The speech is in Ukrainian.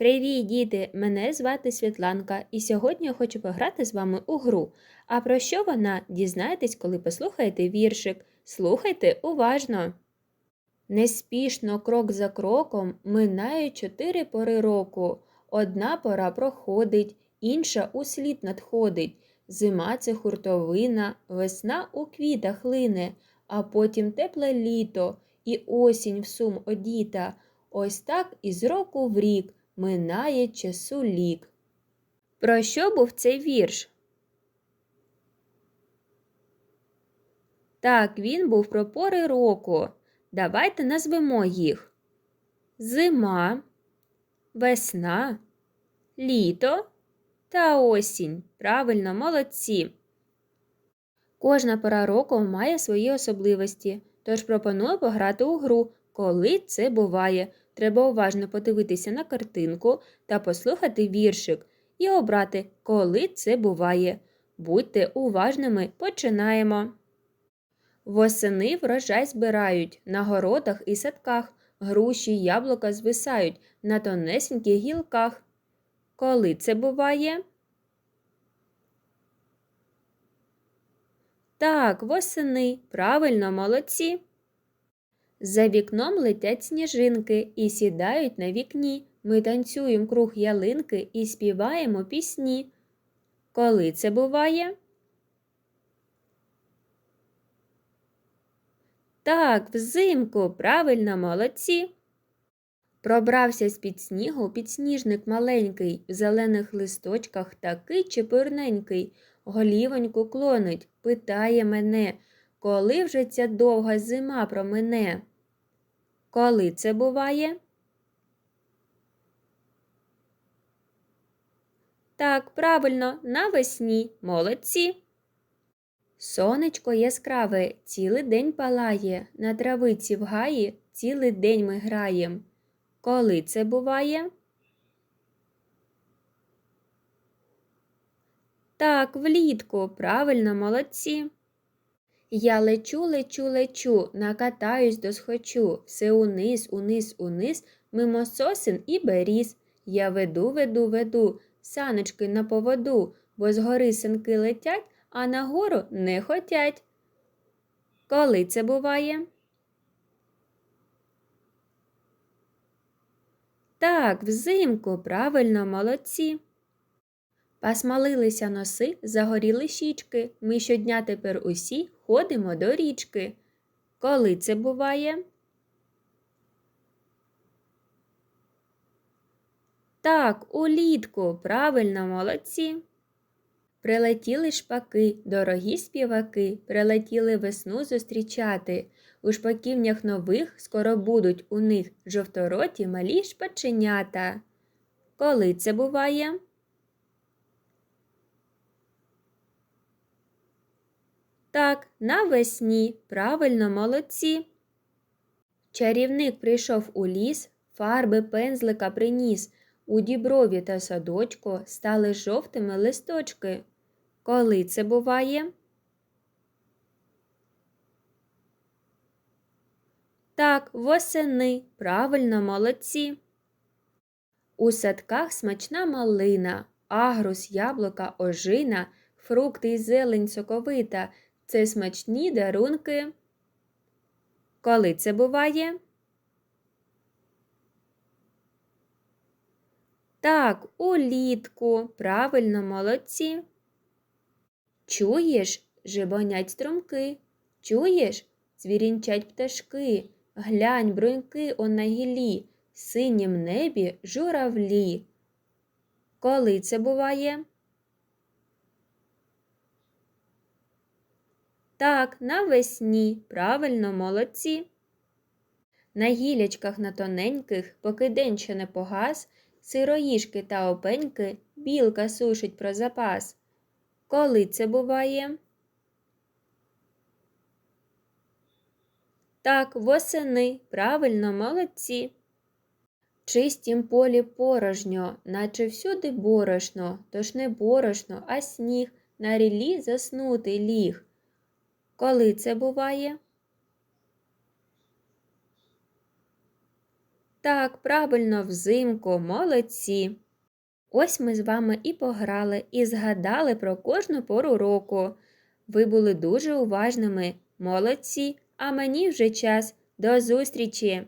Привіт, діти! Мене звати Світланка, і сьогодні я хочу пограти з вами у гру. А про що вона? Дізнаєтесь, коли послухаєте віршик. Слухайте уважно. Неспішно, крок за кроком, минають чотири пори року. Одна пора проходить, інша услід надходить. Зима це хуртовина, весна у квітах лине, а потім тепле літо і осінь в сум одіта. Ось так із року в рік минає часу лік. Про що був цей вірш? Так, він був про пори року. Давайте назвемо їх зима, весна, літо та осінь. Правильно, молодці. Кожна пора року має свої особливості, тож пропоную пограти у гру, коли це буває. Треба уважно подивитися на картинку та послухати віршик і обрати, коли це буває. Будьте уважними, починаємо. Восени врожай збирають, на городах і садках, груші й яблука звисають на тонесеньких гілках. Коли це буває? Так, восени. Правильно, молодці. За вікном летять сніжинки і сідають на вікні. Ми танцюємо круг ялинки і співаємо пісні. Коли це буває? Так, взимку, правильно, молодці. Пробрався з-під снігу підсніжник маленький, в зелених листочках такий чепурненький, голівоньку клонить, питає мене, коли вже ця довга зима промине? Коли це буває? Так, правильно, навесні, молодці. Сонечко яскраве цілий день палає, на травиці в гаї цілий день ми граєм. Коли це буває? Так, влітку, правильно, молодці. Я лечу, лечу, лечу, накатаюсь досхочу, все униз, униз, униз, мимо сосен і беріз. Я веду, веду, веду, саночки на поводу, бо згори синки летять, а нагору не хотять. Коли це буває? Так, взимку, правильно, молодці. Пасмалилися носи, загоріли щічки. Ми щодня тепер усі ходимо до річки. Коли це буває? Так, улітку, правильно, молодці. Прилетіли шпаки, дорогі співаки, прилетіли весну зустрічати. У шпаківнях нових скоро будуть у них жовтороті малі шпаченята. Коли це буває? Так, навесні, правильно, молодці. Чарівник прийшов у ліс, фарби пензлика приніс. У діброві та садочку стали жовтими листочки. Коли це буває? Так, восени, правильно, молодці. У садках смачна малина, агрус, яблука, ожина, фрукти й зелень соковита це смачні дарунки. Коли це буває? Так, улітку. Правильно, молодці. Чуєш, жибонять струмки. Чуєш, звірінчать пташки. Глянь, бруньки он на гілі, синім небі журавлі. Коли це буває? Так, навесні, правильно, молодці. На гілячках на тоненьких, поки день ще не погас, сироїшки та опеньки білка сушить про запас. Коли це буває? Так, восени, правильно, молодці. Чистім полі порожньо, наче всюди борошно, тож не борошно, а сніг на рілі заснути ліг. Коли це буває? Так, правильно, взимку, молодці. Ось ми з вами і пограли, і згадали про кожну пору року. Ви були дуже уважними, молодці, а мені вже час. До зустрічі!